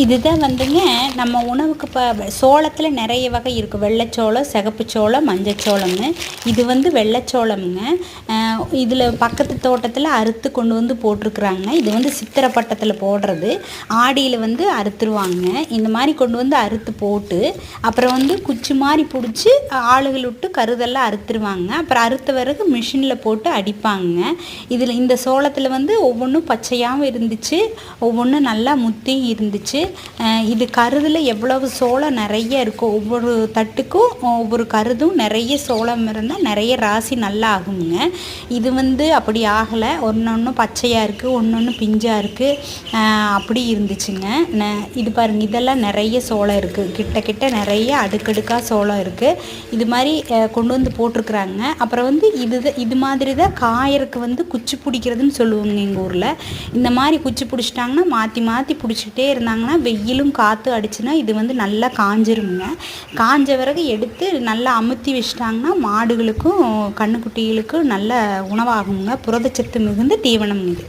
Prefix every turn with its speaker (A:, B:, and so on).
A: இதுதான் வந்துங்க நம்ம உணவுக்கு இப்போ சோளத்தில் நிறைய வகை இருக்குது வெள்ளைச்சோளம் சிகப்பு சோளம் மஞ்சச்சோளம்னு. இது வந்து வெள்ளைச்சோளம்ங்க. இதில் பக்கத்து தோட்டத்தில் அறுத்து கொண்டு வந்து போட்டிருக்குறாங்க. இது வந்து சித்திரை பட்டத்தில் போடுறது. ஆடியில் வந்து அறுத்துருவாங்க. இந்த மாதிரி கொண்டு வந்து அறுத்து போட்டு அப்புறம் வந்து குச்சி மாதிரி பிடிச்சி ஆளுகள் விட்டு கருதெல்லாம் அறுத்துருவாங்க. அப்புறம் அறுத்த பிறகு மிஷினில் போட்டு அடிப்பாங்க. இதில் இந்த சோளத்தில் வந்து ஒவ்வொன்றும் பச்சையாகவும் இருந்துச்சு. ஒவ்வொன்றும் நல்லா முத்தியும் இருந்துச்சு. இது கருதில் எவ்வளவு சோளம் நிறைய இருக்கும் ஒவ்வொரு தட்டுக்கும் ஒவ்வொரு கருதும் நிறைய சோளம் இருந்தால் நிறைய ராசி நல்லா ஆகுங்க. இது வந்து அப்படி ஆகலை. ஒன்று ஒன்று பச்சையாக இருக்குது ஒன்று ஒன்று பிஞ்சாக இருக்குது அப்படி இருந்துச்சுங்க. ந- இது பாருங்க இதெல்லாம் நிறைய சோளம் இருக்குது கிட்ட கிட்ட நிறைய அடுக்கடுக்காக சோளம் இருக்குது இது மாதிரி கொண்டு வந்து போட்டிருக்குறாங்க. அப்புறம் வந்து இது இது மாதிரி தான் காயருக்கு வந்து குச்சி பிடிக்கிறதுன்னு சொல்லுவாங்க எங்கள் ஊரில். இந்த மாதிரி குச்சி பிடிச்சிட்டாங்கன்னா மாற்றி மாற்றி பிடிச்சிக்கிட்டே இருந்தாங்கன்னா வெயிலும் காற்று அடிச்சுன்னா இது வந்து நல்லா காஞ்சிருங்க காஞ்ச பிறகு எடுத்து நல்லா அமுத்தி வச்சிட்டாங்கன்னா மாடுகளுக்கும் கண்ணுக்குட்டிகளுக்கும் நல்ல உணவாகுங்க. புரதச்சத்து மிகுந்த தீவனம் இது.